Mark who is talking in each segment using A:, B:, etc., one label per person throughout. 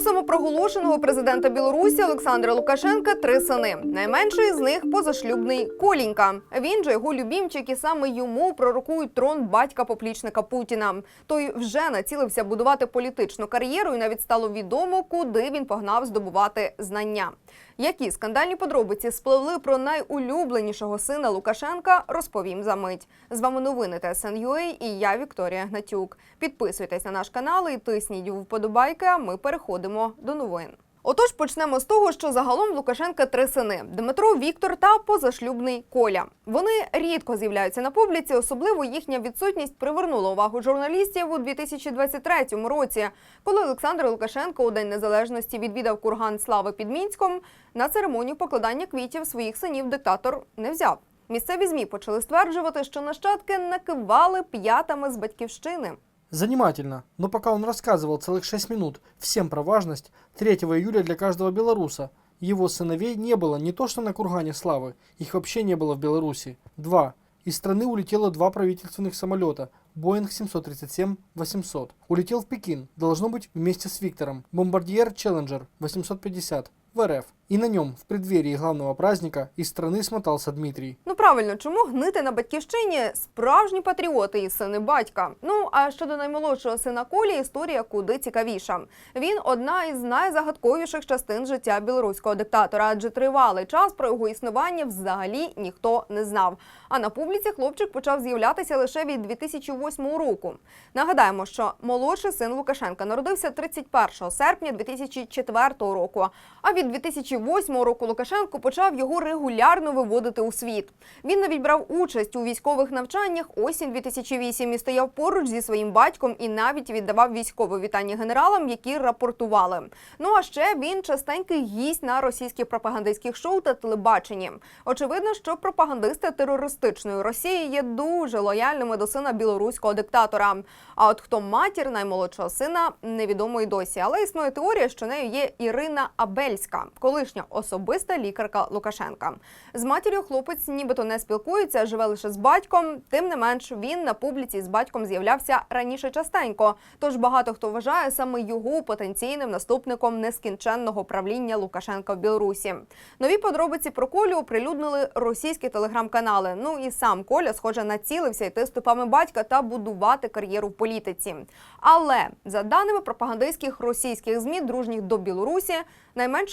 A: Самопроголошеного президента Білорусі Олександра Лукашенка три сини. Найменший з них позашлюбний Колінька. Він же його любімчик, і саме йому пророкують трон батька поплічника Путіна. Той вже націлився будувати політичну кар'єру, і навіть стало відомо, куди він погнав здобувати знання. Які скандальні подробиці спливли про найулюбленішого сина Лукашенка, розповім за мить. З вами новини ТСН.UA і я Вікторія Гнатюк. Підписуйтесь на наш канал і тисніть вподобайки. А ми переходимо до новин. Отож, почнемо з того, що загалом в Лукашенка три сини: Дмитро, Віктор та позашлюбний Коля. Вони рідко з'являються на публіці, особливо їхня відсутність привернула увагу журналістів у 2023 році, коли Олександр Лукашенко у День Незалежності відвідав курган слави під Мінськом. На церемонію покладання квітів своїх синів диктатор не взяв. Місцеві змі почали стверджувати, що нащадки накивали п'ятами з батьківщини.
B: Занимательно, но пока он рассказывал целых 6 минут всем про важность 3 июля для каждого белоруса, его сыновей не было не то что на Кургане Славы, их вообще не было в Беларуси. Два. Из страны улетело два правительственных самолета Боинг 737-800. Улетел в Пекин, должно быть вместе с Виктором, бомбардьер Челленджер 850 в РФ. И на нем, в преддверии главного праздника, из страны смотался Дмитрий.
A: Ну правильно, чому гнити на батьківщині справжні патріоти і сини батька? Ну а щодо наймолодшого сина Колі, історія куди цікавіша. Він одна із найзагадковіших частин життя білоруського диктатора, адже тривалий час про його існування взагалі ніхто не знав. А на публіці хлопчик почав з'являтися лише від 2008 року. Нагадаємо, що молодший син Лукашенка народився 31 серпня 2004 року. А від 2008 року Лукашенко почав його регулярно виводити у світ. Він навіть брав участь у військових навчаннях осінь 2008 і стояв поруч зі своїм батьком і навіть віддавав військове вітання генералам, які рапортували. Ну а ще він частенький гість на російських пропагандистських шоу та телебаченні. Очевидно, що пропагандисти терористичної Росії є дуже лояльними до сина білоруського диктатора. А от хто матір наймолодшого сина, невідомо й досі. Але існує теорія, що нею є Ірина Абельська, колишня особиста лікарка Лукашенка. З матір'ю хлопець нібито не спілкується, живе лише з батьком. Тим не менш, він на публіці з батьком з'являвся раніше частенько. Тож багато хто вважає саме його потенційним наступником нескінченного правління Лукашенка в Білорусі. Нові подробиці про Колю оприлюднили російські телеграм-канали. Ну і сам Коля, схоже, націлився йти стопами батька та будувати кар'єру в політиці. Але за даними пропагандистських російських змі, дружніх до Білорусі,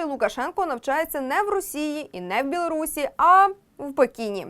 A: найменший Лукашенко навчається не в Росії і не в Білорусі, а в Пекіні.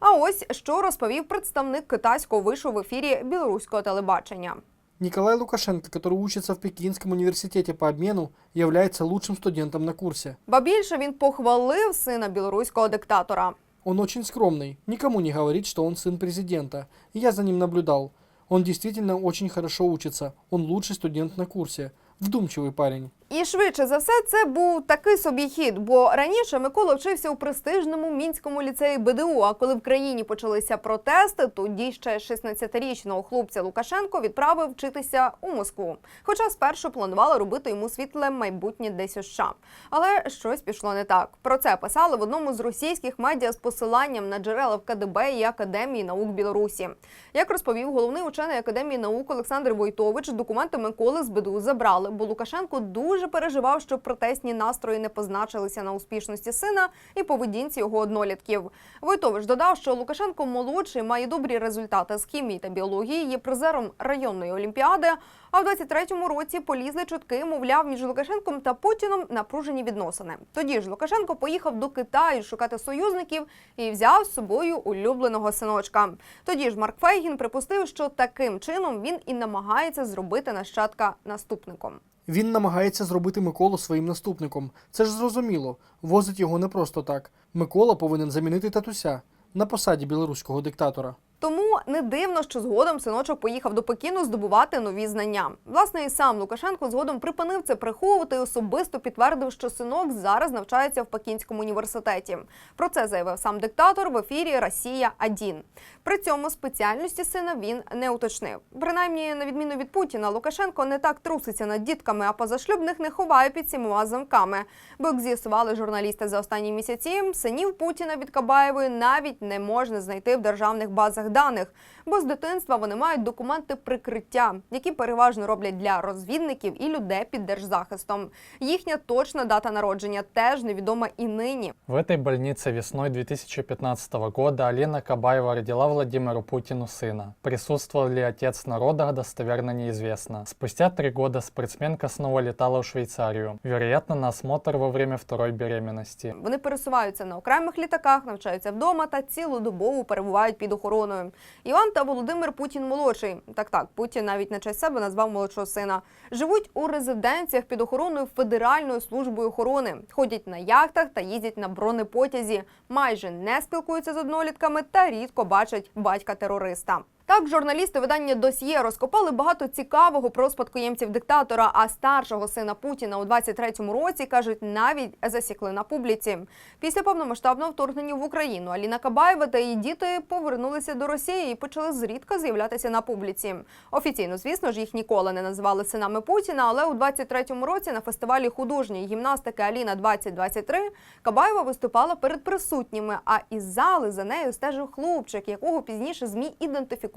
A: А ось що розповів представник китайського вишу в ефірі білоруського телебачення.
B: Николай Лукашенко, который учится в Пекинском университете по обмену, является лучшим студентом на курсе.
A: Ба більше він похвалив сина білоруського диктатора.
B: Он очень скромный, никому не говорит, что он сын президента. И я за ним наблюдал. Он действительно очень хорошо учится. Он лучший студент на курсе. Вдумчивый парень.
A: І швидше за все, це був такий собі хід, бо раніше Микола вчився у престижному мінському ліцеї БДУ. А коли в країні почалися протести, тоді ще 16-річного хлопця Лукашенко відправив вчитися у Москву. Хоча спершу планували робити йому світле майбутнє десь у США. Але щось пішло не так. Про це писали в одному з російських медіа з посиланням на джерела в КДБ і Академії наук Білорусі. Як розповів головний учений академії наук Олександр Войтович, документи Миколи з БДУ забрали, бо Лукашенко дуже переживав, щоб протестні настрої не позначилися на успішності сина і поведінці його однолітків. Войтович додав, що Лукашенко молодший має добрі результати з хімії та біології, є призером районної олімпіади. А в 23-му році полізли чутки, мовляв, між Лукашенком та Путіном напружені відносини. Тоді ж Лукашенко поїхав до Китаю шукати союзників і взяв з собою улюбленого синочка. Тоді ж Марк Фейгін припустив, що таким чином він і намагається зробити нащадка наступником.
B: Він намагається зробити Миколу своїм наступником. Це ж зрозуміло. Возить його не просто так. Микола повинен замінити татуся на посаді білоруського диктатора.
A: Тому не дивно, що згодом синочок поїхав до Пекіну здобувати нові знання. Власне, і сам Лукашенко згодом припинив це приховувати і особисто підтвердив, що синок зараз навчається в Пекінському університеті. Про це заявив сам диктатор в ефірі Росія 1 При цьому спеціальності сина він не уточнив. Принаймні, на відміну від Путіна, Лукашенко не так труситься над дітками, а позашлюбних не ховає під сімома замками. Бо як з'ясували журналісти за останні місяці, синів Путіна від Кабаєвої навіть не можна знайти в державних базах даних, бо з дитинства вони мають документи прикриття, які переважно роблять для розвідників і людей під держзахистом. Їхня точна дата народження теж невідома і нині.
C: В этой больнице весной 2015 года Алина Кабаева родила Владимиру Путину сына. Присутствовал ли отец народа, достоверно неизвестно. Спустя три года спортсменка снова летала в Швейцарию, вероятно, на осмотр во время второй беременности.
A: Вони пересуваються на окремих літаках, навчаються вдома та цілодобово перебувають під охороною. Іван та Володимир Путін молодший. Так так, Путін навіть на честь себе назвав молодшого сина. Живуть у резиденціях під охороною Федеральної служби охорони, ходять на яхтах та їздять на бронепотязі, майже не спілкуються з однолітками та рідко бачать батька терориста. Так, журналісти видання Досьє розкопали багато цікавого про спадкоємців диктатора, а старшого сина Путіна у 23-му році кажуть, навіть засікли на публіці. Після повномасштабного вторгнення в Україну Аліна Кабаєва та її діти повернулися до Росії і почали зрідка з'являтися на публіці. Офіційно, звісно ж, їх ніколи не називали синами Путіна, але у 23-му році на фестивалі художньої гімнастики Аліна 2023 Кабаєва виступала перед присутніми. А із зали за нею стежив хлопчик, якого пізніше змі ідентифікували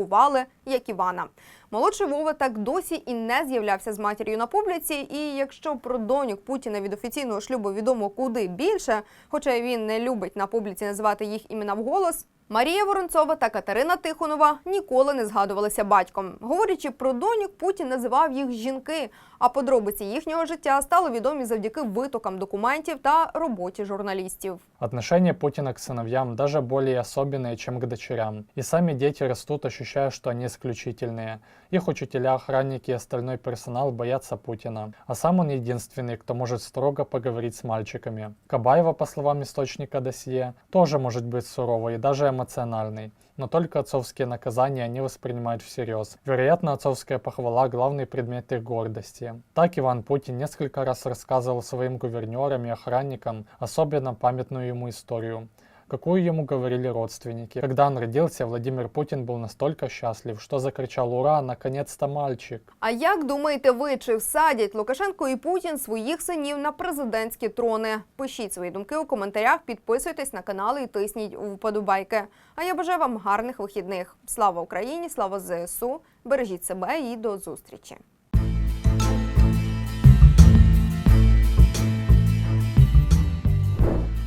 A: як Івана. Молодший Вова так досі і не з'являвся з матір'ю на публіці. І якщо про доньок Путіна від офіційного шлюбу відомо куди більше, хоча він не любить на публіці називати їх імена вголос. Марія Воронцова та Катерина Тихонова ніколи не згадувалися батьком. Говорячи про доньок, Путін називав їх жінки. А подробиці їхнього життя стали відомі завдяки витокам документів та роботі журналістів.
C: Отношение Путина к сыновьям даже более особенные, чем к дочерям. И сами дети растут, ощущая, что они исключительные. Их учителя, охранники и остальной персонал боятся Путина. А сам он единственный, кто может строго поговорить с мальчиками. Кабаева, по словам источника досье, тоже может быть суровой и даже эмоциональной. Но только отцовские наказания они воспринимают всерьез. Вероятно, отцовская похвала – главный предмет их гордости. Так Иван Путин несколько раз рассказывал своим гувернерам и охранникам особенно памятную ему историю, какую ему говорили родственники. Когда он родился, Владимир Путин был настолько счастлив, что закричал «Ура! Наконец-то мальчик!».
A: А як думаєте ви, чи всадять Лукашенко і Путін своїх синів на президентські трони? Пишіть свої думки у коментарях, підписуйтесь на канал і тисніть вподобайки. А я бажаю вам гарних вихідних. Слава Україні! Слава ЗСУ! Бережіть себе і до зустрічі!